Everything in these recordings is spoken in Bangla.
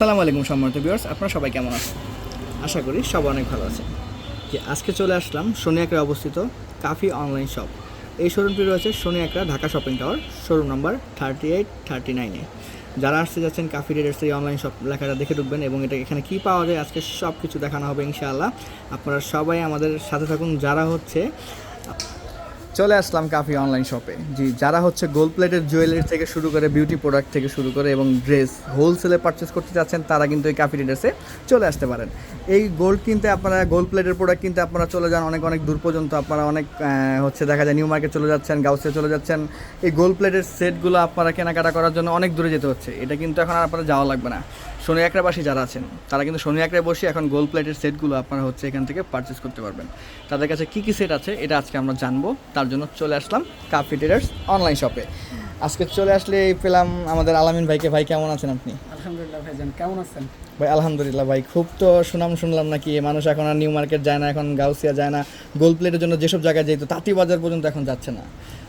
আসসালামু আলাইকুম সম্মানিত ভিউয়ার্স, আপনারা সবাই কেমন আছেন? আশা করি সবাই অনেক ভালো আছেন। যে আজকে চলে আসলাম একরা অবস্থিত কাফি অনলাইন শপ। এই শোরুমটি রয়েছে একরা Dhaka shopping tower, showroom number thirty eight, thirty নাইনে যারা আসতে যাচ্ছেন কাফি রেডার্স এই অনলাইন শপ লেখাটা দেখে ঢুকবেন এবং এটা এখানে কী পাওয়া যায়, আজকে সব কিছু দেখানো হবে ইনশাআল্লাহ। আপনারা সবাই আমাদের সাথে থাকুন, যারা হচ্ছে চলে আসলাম কাফি অনলাইন শপে জি, যারা হচ্ছে গোল্ড প্লেটের জুয়েলারি থেকে শুরু করে বিউটি প্রোডাক্ট থেকে শুরু করে এবং ড্রেস হোলসেলে পারচেস করতে চাচ্ছেন তারা কিন্তু এই কাফি রিডার্সে চলে আসতে পারেন। এই গোল্ড কিনতে আপনারা গোল্ড প্লেটের প্রোডাক্ট কিনতে আপনারা চলে যান অনেক অনেক দূর পর্যন্ত। আপনারা অনেক হচ্ছে দেখা যায় নিউ মার্কেট চলে যাচ্ছেন, গাউসে চলে যাচ্ছেন। এই গোল্ড প্লেটের সেটগুলো আপনারা কেনাকাটা করার জন্য অনেক দূরে যেতে হচ্ছে। এটা কিন্তু এখন আর আপনারা যাওয়া লাগবে না। শনি একরাবাসী যারা আছেন তারা কিন্তু শনি একরায় বসে এখন গোল্ড প্লেটের সেটগুলো আপনারা হচ্ছে এখান থেকে পারচেস করতে পারবেন। তাদের কাছে কী কী সেট আছে এটা আজকে আমরা জানব। তার জন্য চলে আসলাম কাফি ট্রেডার্স অনলাইন শপে আজকে চলে আসলে পেলাম আমাদের আলামিন ভাইকে। ভাই কেমন আছেন আপনি? আলহামদুলিল্লাহ ভাইজান কেমন আছেন? ভাই আলহামদুলিল্লাহ ভাই খুব তো সুনাম শুনলাম নাকি মানুষ এখন আর নিউ মার্কেট যায় না এখন গাউসিয়া যায় না। গোল্ড প্লেটের জন্য যেসব জায়গায় যেত তাঁতি বাজার পর্যন্ত এখন যাচ্ছে না।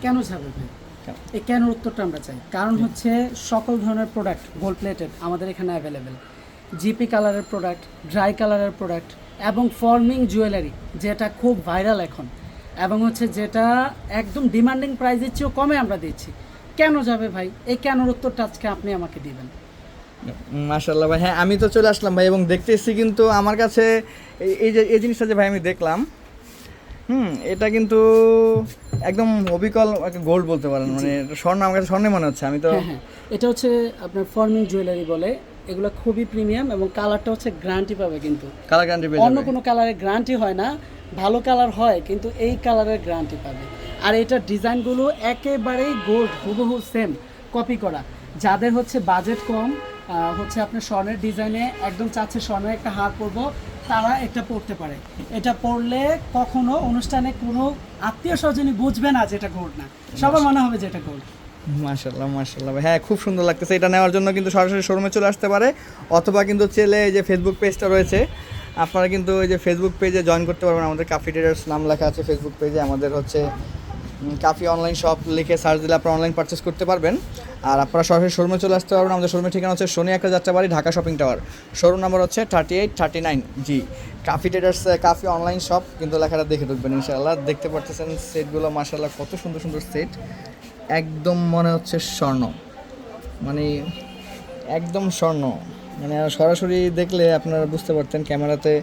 কেন যাবে ভাই? কেন? এই কেন উত্তরটা আমরা চাই? কারণ হচ্ছে সকল ধরনের প্রোডাক্ট গোল্ড প্লেটেড আমাদের এখানে অ্যাভেলেবেল জিপি কালারের প্রোডাক্ট ড্রাই কালারের প্রোডাক্ট এবং ফর্মিং জুয়েলারি যেটা খুব ভাইরাল এখন এবং হচ্ছে যেটা একদম ডিমান্ডিং প্রাইসের চেয়েও কমে আমরা দিচ্ছি। কেন যাবে ভাই? এই কেন উত্তরটা আজকে আপনি আমাকে দিবেন। মাশাল্লাহ ভাই হ্যাঁ আমি তো চলে আসলাম ভাই এবং দেখতেছি কিন্তু আমার কাছে এই- এই যে এই জিনিসটা যে ভাই আমি দেখলাম হুম এটা কিন্তু একদম অবিকল গোল্ড বলতে পারেন মানে স্বর্ণ আমার কাছে স্বর্ণে মনে হচ্ছে আমি তো হ্যাঁ হ্যাঁ। এটা হচ্ছে আপনার ফর্মিং জুয়েলারি বলে এগুলো খুবই প্রিমিয়াম এবং কালারটা হচ্ছে গ্যারান্টি পাবে কিন্তু। কালার গ্যারান্টি পেয়ে অন্য কোনো কালারের গ্যারান্টি হয় না ভালো কালার হয় কিন্তু এই কালারের গ্যারান্টি পাবে। আর এটার ডিজাইনগুলো একেবারেই গোল্ড হুবহু সেম কপি করা। যাদের হচ্ছে বাজেট কম হচ্ছে আপনার স্বর্ণের ডিজাইনে একদম চাচ্ছে স্বর্ণের একটা হার পরবো তারা এটা পড়তে পারে। এটা পড়লে কখনো অনুষ্ঠানে কোনো আত্মীয় স্বজনই বুঝবে না যে এটা গোল্ড না। সবার মনে হবে যে এটা গোল্ড মাশাল্লাহ মাশাল্লাহ হ্যাঁ খুব সুন্দর লাগতেছে এটা নেওয়ার জন্য। কিন্তু সরাসরি শোরুমে চলে আসতে পারে। অথবা কিন্তু ছেলে যে ফেসবুক পেজটা রয়েছে, আপনারা কিন্তু ওই যে ফেসবুক পেজে জয়েন করতে পারবেন। আমাদের কাফি ট্রেডার্স নাম লেখা আছে ফেসবুক পেজে আমাদের হচ্ছে কাফি অনলাইন শপ লিখে সার্চ দিলে আপনারা অনলাইন পারচেস করতে পারবেন। আর আপনারা সরাসরি শোরুমে চলে আসতে পারবেন। আমাদের শোরুমের ঠিকানা হচ্ছে শনি একটা Jatrabari, Dhaka shopping tower. Showroom number হচ্ছে থার্টি এইট থার্টি নাইন জি Kafi traders Kafi online shop কিন্তু লেখাটা দেখে ঢুকবেন ইনশাআল্লাহ। দেখতে পারতেছেন সেটগুলো, মাশাআল্লাহ, কত সুন্দর সুন্দর সেট। একদম মনে হচ্ছে স্বর্ণ। মানে একদম স্বর্ণ। মানে সরাসরি দেখলে আপনারা বুঝতে পারতেন ক্যামেরাতে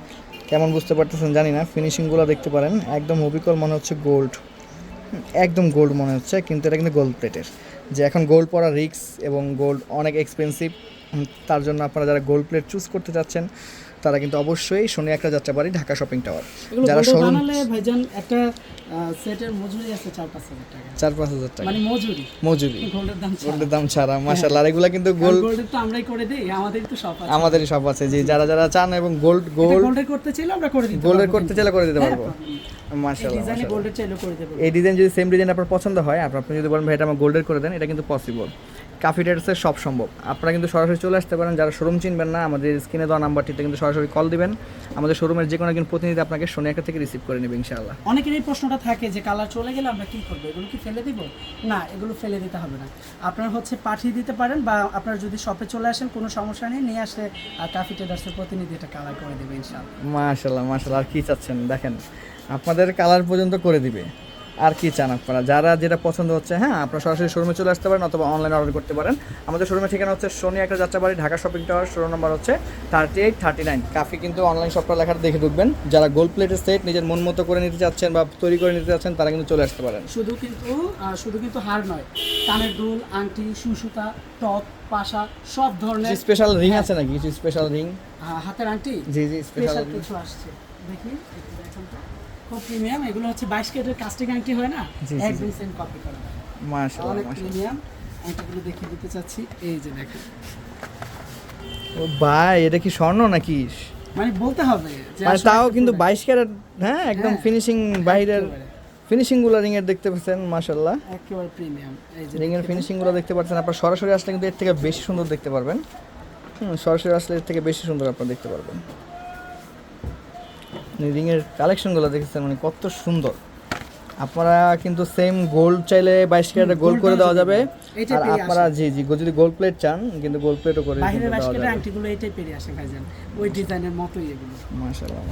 কেমন বুঝতে পারতেছেন জানি না। ফিনিশিংগুলো দেখতে পারেন। একদম অবিকল মনে হচ্ছে গোল্ড। একদম গোল্ড মনে হচ্ছে, কিন্তু এটা কিন্তু গোল্ড প্লেটের। যে এখন গোল্ড পরা রিক্স এবং গোল্ড অনেক এক্সপেন্সিভ তার জন্য আপনারা যারা গোল্ড প্লেট চুজ করতে চাচ্ছেন তারা কিন্তু অবশ্যই শনি একটা Jatrabari Dhaka shopping tower যারা শোরুম ভাইজান একটা সেটের মজুরি আছে চার পাঁচ হাজার টাকা। চার পাঁচ হাজার টাকা। মানে মজুরি। মজুরি। গোল্ডের দাম ছাড়া। গোল্ডের দাম ছাড়া মাসাল্লাহ এগুলা কিন্তু গোল্ড গোল্ডের তো আমরাই করে দিই আমাদের তো সব আছে। আমাদেরই সব আছে। যে যারা যারা চান এবং গোল্ড গোল্ড গোল্ডের করতে চাইলে আমরা করে দিতে গোল্ডের করতে চাইলে করে দিতে হ্যাঁ, পারব। এই মার্শাল্লাহ গোল্ডের চাইলে করে দেবো এই ডিজাইন যদি সেম ডিজাইন আপনার পছন্দ হয় আপনি যদি বলেন ভাই এটা আমার গোল্ডের করে দেন এটা কিন্তু পসিবল কাফি ডেটসের সব সম্ভব। আপনারা কিন্তু সরাসরি চলে আসতে পারেন যারা শোরুম চিনবেন না আমাদের স্ক্রিনে দেওয়া নাম্বারটিতে কিন্তু সরাসরি কল দিবেন। আমাদের শোরুমের যে কোনো একজন প্রতিনিধি আপনাকে শনি একটা থেকে রিসিভ করে নেবে ইনশাআল্লাহ। অনেকের এই প্রশ্নটা থাকে যে কালার চলে গেলে আমরা কী করব? এগুলো কি ফেলে দিব? না এগুলো ফেলে দিতে হবে না। আপনার হচ্ছে পাঠিয়ে দিতে পারেন বা আপনার যদি শপে চলে আসেন কোনো সমস্যা নেই নিয়ে আসলে আর কাফি ট্রেডার্সের প্রতিনিধি এটা কালার করে দেবে ইনশাআল্লাহ। মাশাল্লাহ মাশাল্লাহ আর কি চাচ্ছেন? দেখেন আপনাদের কালার পর্যন্ত করে দিবে। আর কি চান আপনারা? যারা যেটা পছন্দ হচ্ছে হ্যাঁ আপনারা সরাসরি শোরুমে চলে আসতে পারেন অথবা অনলাইনে অর্ডার করতে পারেন। আমাদের শোরুমের ঠিকানা হচ্ছে শনি একটা Jatrabari Dhaka shopping tower showroom number হচ্ছে thirty eight thirty nine Kafi কিন্তু অনলাইন শপটা লেখাটা দেখে ঢুকবেন। যারা গোল্ড প্লেটের সেট নিজের মন মতো করে নিতে চাচ্ছেন বা তৈরি করে নিতে চাচ্ছেন তারা কিন্তু চলে আসতে পারেন। শুধু কিন্তু শুধু কিন্তু হার নয় কানের দুল আংটি সুসুতা টপ পাশা সব ধরনের স্পেশাল রিং আছে নাকি? কিছু স্পেশাল রিং হাতের আংটি? জি জি স্পেশাল কিছু আসছে। দেখি দেখুন তো। খুব প্রিমিয়াম এগুলো হচ্ছে বাইশ কেটের কাস্টিং আংটি হয় না? জি, একদম সেম কপি করা। অনেক প্রিমিয়াম আংটিগুলো দেখিয়ে দিতে চাচ্ছি। এই যে দেখেন। ও ভাই এটা কি স্বর্ণ নাকি? মানে বলতে হবে মানে তাও কিন্তু বাইশ ক্যারেট হ্যাঁ একদম হ্যাঁ, ফিনিশিং বাইরের একেবারে, ফিনিশিংগুলো রিং এর দেখতে পাচ্ছেন মাশাল্লাহ একেবারে প্রিমিয়াম এই যে রিং এর ফিনিশিংগুলো দেখতে পাচ্ছেন আপনার সরাসরি আসলে কিন্তু এর থেকে বেশি সুন্দর দেখতে পারবেন। হুম সরাসরি আসলে এর থেকে বেশি সুন্দর আপনারা দেখতে পারবেন। রিং এর কালেকশনগুলো দেখেছেন মানে কত সুন্দর। আপনারা কিন্তু সেম গোল্ড চাইলে বাইশ ক্যারেটে গোল্ড করে দেওয়া যাবে। আর আপনারা জি জি যদি গোল্ড প্লেট চান কিন্তু গোল্ড প্লেটও করে বাস্কেটের আংটিগুলো আসে ভাইজান। ওই ডিজাইনের মতোই এগুলো। মাশাআল্লাহ।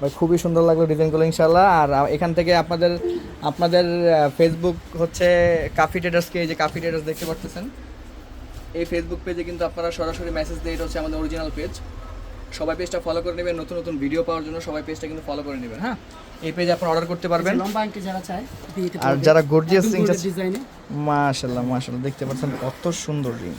ভাই খুবই সুন্দর লাগল ডিজাইনগুলো ইনশাল্লাহ আর এখান থেকে আপনাদের আপনাদের ফেসবুক হচ্ছে কাফি ট্রেডার্সকে এই যে কাফি ট্রেডার্স দেখতে পাচ্ছেন। এই ফেসবুক পেজে কিন্তু আপনারা সরাসরি মেসেজ দিয়ে এটা হচ্ছে আমাদের অরিজিনাল পেজ সবাই পেজটা ফলো করে নেবেন নতুন নতুন ভিডিও পাওয়ার জন্য সবাই পেজটা কিন্তু ফলো করে নেবেন হ্যাঁ? এই পেজে আপনি অর্ডার করতে পারবেন। লম্বা আংটি যারা চায় আর যারা গর্জিয়াস সিং চায় মাশাআল্লাহ মাশাল্লাহ দেখতে পাচ্ছেন কত সুন্দর রিং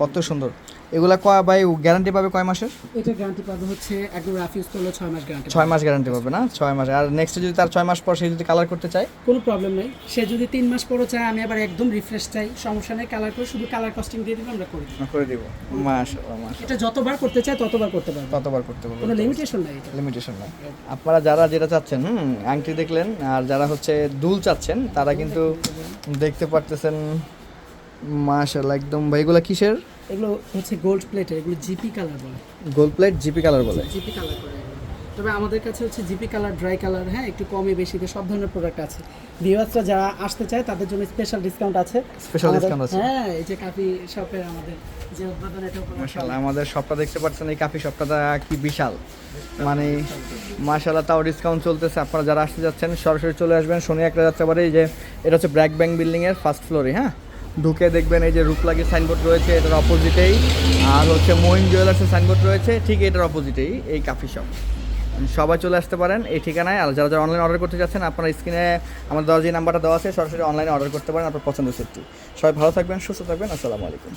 কত সুন্দর। এগুলা কয় ভাই গ্যারান্টি পাবে কয় মাসের? এটা গ্যারান্টি পাবে হচ্ছে একদম রাফ ইউজ করলে ছয় মাস গ্যারান্টি ছয় মাস গ্যারান্টি পাবে না? ছয় মাস। আর নেক্সট যদি তার ছয় মাস পর সে যদি কালার করতে চায়? কোনো প্রবলেম নেই। সে যদি তিন মাস পরও চায় আমি আবার একদম রিফ্রেশ চাই। সমস্যা নেই কালার করে শুধু কালার কস্টিং দিয়ে দিবে আমরা করি করে দিব। মাশাল্লাহ মাশাল্লাহ এটা যতবার করতে চায় ততবার করতে পারবে। ততবার করতে পারব। কোনো লিমিটেশন নাই এটা। লিমিটেশন নাই। আপনারা যারা যেটা চাচ্ছেন হুম আংটি দেখলেন আর যারা হচ্ছে দুল চাচ্ছেন তারা কিন্তু দেখতে পারতেছেন মাশাল্লাহ একদম। ভাই এগুলো কিসের? এগুলো হচ্ছে গোল্ড প্লেটের এগুলো জিপি কালার বলে। গোল্ড প্লেট জিপি কালার বলে। জিপি কালার করে তবে আমাদের কাছে হচ্ছে জিপি কালার ড্রাই কালার হ্যাঁ একটু কমে বেশিতে সব ধরনের প্রোডাক্ট আছে। ভিউয়ার্সরা যারা আসতে চায় তাদের জন্য স্পেশাল ডিসকাউন্ট আছে। স্পেশাল ডিসকাউন্ট আছে। হ্যাঁ এই যে কাফি শপের আমাদের যে উদ্বোধন এটা মাশাল্লাহ আমাদের শপটা দেখতে পাচ্ছেন এই কাফি শপটা কি বিশাল। মানে মাশাল্লাহ তাও ডিসকাউন্ট চলতেছে। আপনারা যারা আসতে যাচ্ছেন সরাসরি চলে আসবেন শনি একটা যাত্রা বাড়ি এই যে এটা হচ্ছে ব্র্যাক ব্যাংক বিল্ডিংয়ের ফার্স্ট ফ্লোরে হ্যাঁ? ঢুকে দেখবেন এই যে রূপলাগের সাইনবোর্ড রয়েছে, এটার অপোজিটেই আর হচ্ছে মহিন জুয়েলার্সের সাইনবোর্ড রয়েছে, ঠিক এটার অপোজিটেই এই কাফি শপ সবাই চলে আসতে পারেন এই ঠিকানায়। আর যারা যারা অনলাইন অর্ডার করতে যাচ্ছেন, আপনার স্ক্রিনে আমার দরজি নাম্বারটা দেওয়া আছে, সরাসরি অনলাইনে অর্ডার করতে পারেন আপনার পছন্দ সেটটি সবাই ভালো থাকবেন, সুস্থ থাকবেন, আসসালামু আলাইকুম।